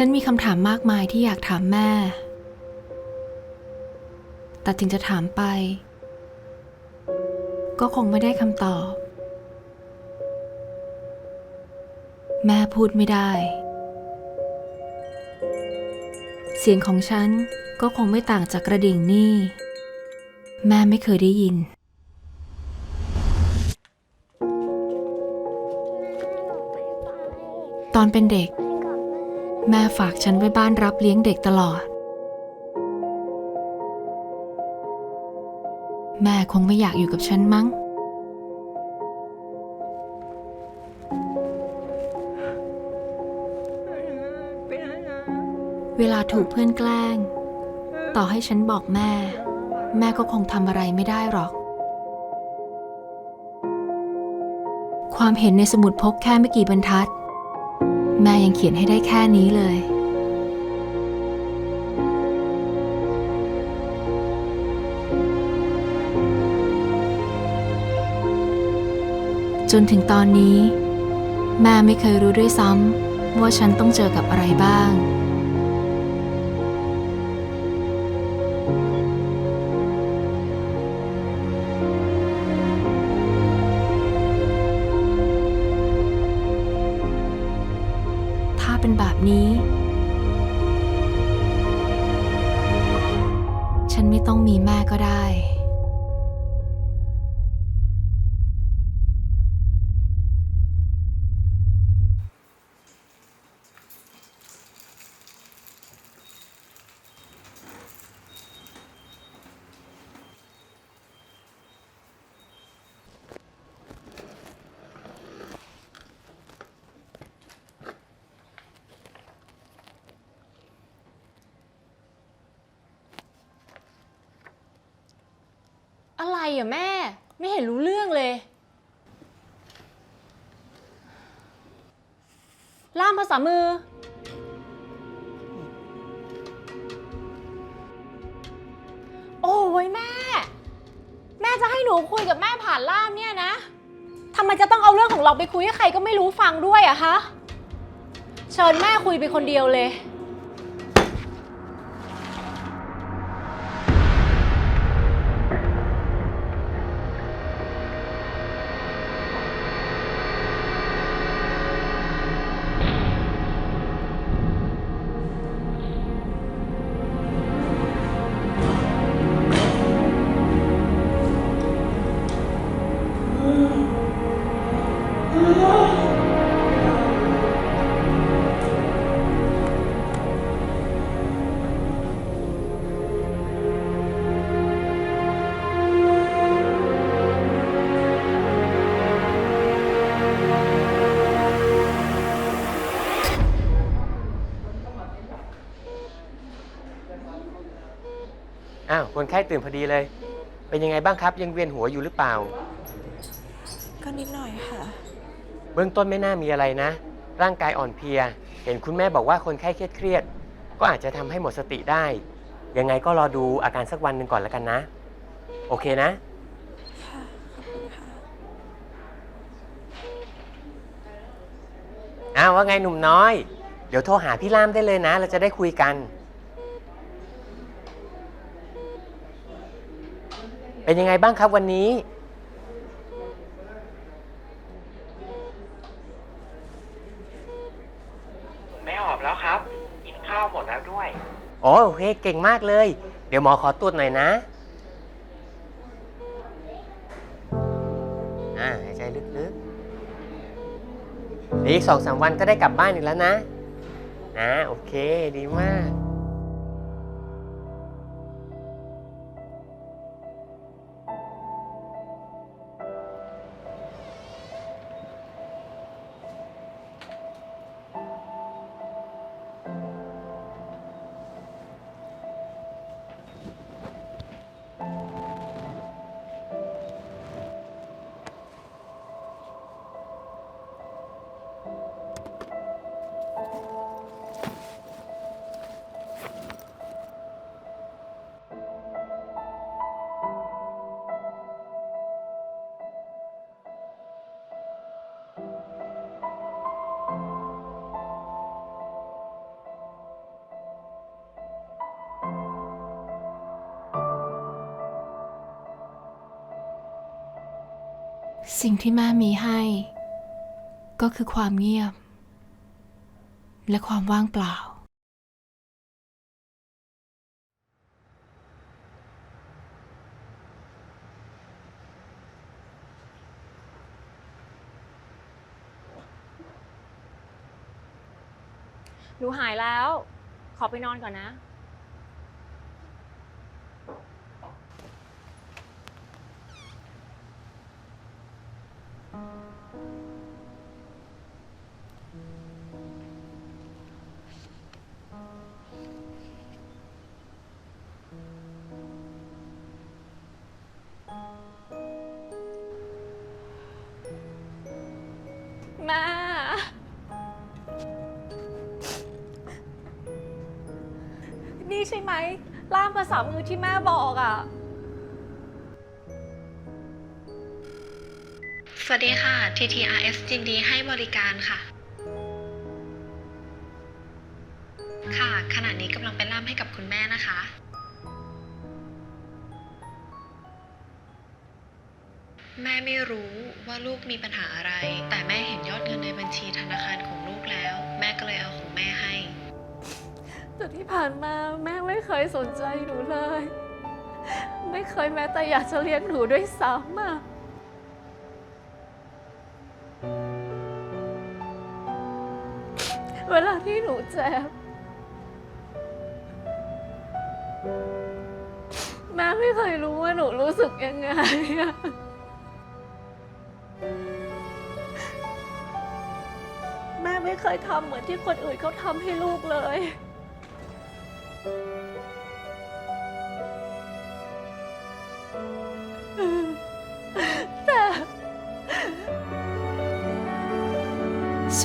ฉันมีคำถามมากมายที่อยากถามแม่ แต่ถึงจะถามไป ก็คงไม่ได้คำตอบ แม่พูดไม่ได้ เสียงของฉันก็คงไม่ต่างจากกระดิ่งนี่ แม่ไม่เคยได้ยิน ตอนเป็นเด็ก แม่ฝากฉันไว้บ้านรับเลี้ยงเด็กตลอด แม่คงไม่อยากอยู่กับฉันมั้ง เวลาถูกเพื่อนแกล้ง ต่อให้ฉันบอกแม่ แม่ก็คงทำอะไรไม่ได้หรอก ความเห็นในสมุดพกแค่ไม่กี่บรรทัด แม่ยังเขียนให้ได้แค่นี้เลย จนถึงตอนนี้ แม่ไม่เคยรู้ด้วยซ้ำว่าฉันต้องเจอกับอะไรบ้าง ต้องมีแม่ก็ได้ อะแม่ ไม่เห็นรู้เรื่องเลย ล่ามภาษามือ โอ้ยแม่ แม่จะให้หนูคุยกับแม่ผ่านล่ามเนี่ยนะทำไมจะต้องเอาเรื่องของเราไปคุยให้ใครก็ไม่รู้ฟังด้วยอะคะ เชิญแม่คุยไปคนเดียวเลย อ้าวคนไข้ตื่นพอดีเลย เป็นยังไงบ้างครับ ยังเวียนหัวอยู่หรือเปล่า ก็นิดหน่อยค่ะ เบื้องต้นไม่น่ามีอะไรนะ ร่างกายอ่อนเพลีย เห็นคุณแม่บอกว่าคนไข้เครียดๆก็อาจจะทำให้หมดสติได้ ยังไงก็รอดูอาการสักวันหนึ่งก่อนแล้วกันนะ โอเคนะ ค่ะ ขอบคุณค่ะ อ้าวว่าไงหนุ่มน้อย เดี๋ยวโทรหาพี่ล่ามได้เลยนะ เราจะได้คุยกัน เป็นยังไงบ้างครับวันนี้ ไม่ออกแล้วครับ กินข้าวหมดแล้วด้วยโอ้โอเคเก่งมากเลย เดี๋ยวหมอขอตรวจหน่อยนะ อ่าหายใจลึกๆเดี๋ยวอีกสองสามวันก็ได้กลับบ้านอีกแล้วนะ นะ โอเค ดีมาก สิ่งที่แม่มีให้ ก็คือความเงียบ และความว่างเปล่า หนูหายแล้ว ขอไปนอนก่อนนะ ใช่ไหมล่ามภาษามือที่แม่บอกอะ่ะ สวัสดีค่ะ TTRS ยินดีให้บริการค่ะ ค่ะ ขณะนี้กำลังไปล่ามให้กับคุณแม่นะคะ แม่ไม่รู้ว่าลูกมีปัญหาอะไร แต่แม่เห็นยอดเงินในบัญชีธนาคารของลูกแล้ว แม่ก็เลยเอาของแม่ให้ แต่ที่ผ่านมาแม่ไม่เคยสนใจหนูเลย ไม่เคยแม้แต่อยากจะเลี้ยงหนูด้วยซ้ำอะเวลาที่หนูเจ็บแม่ไม่เคยรู้ว่าหนูรู้สึกยังไงอะแม่ไม่เคยทำเหมือนที่คนอื่นเขาทำให้ลูกเลย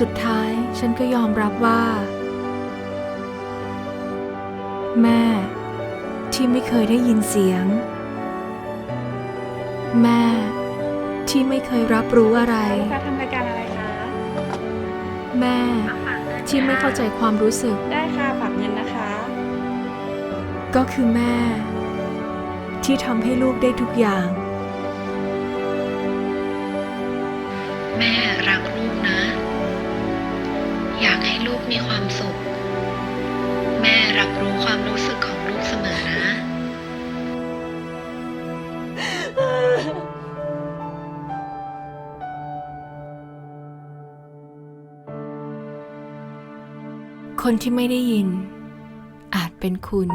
สุดท้ายฉันก็ยอมรับว่า แม่ที่ไม่เคยได้ยินเสียง แม่ที่ไม่เคยรับรู้อะไร ลูกค้าทำรายการอะไรคะแม่ที่ไม่เข้าใจความรู้สึก ได้ค่ะฝากเงินนะคะ ก็คือแม่ ที่ทำให้ลูกได้ทุกอย่าง ความสุข แม่รับรู้ความรู้สึกของลูกเสมอนะ คนที่ไม่ได้ยิน อาจเป็นคุณ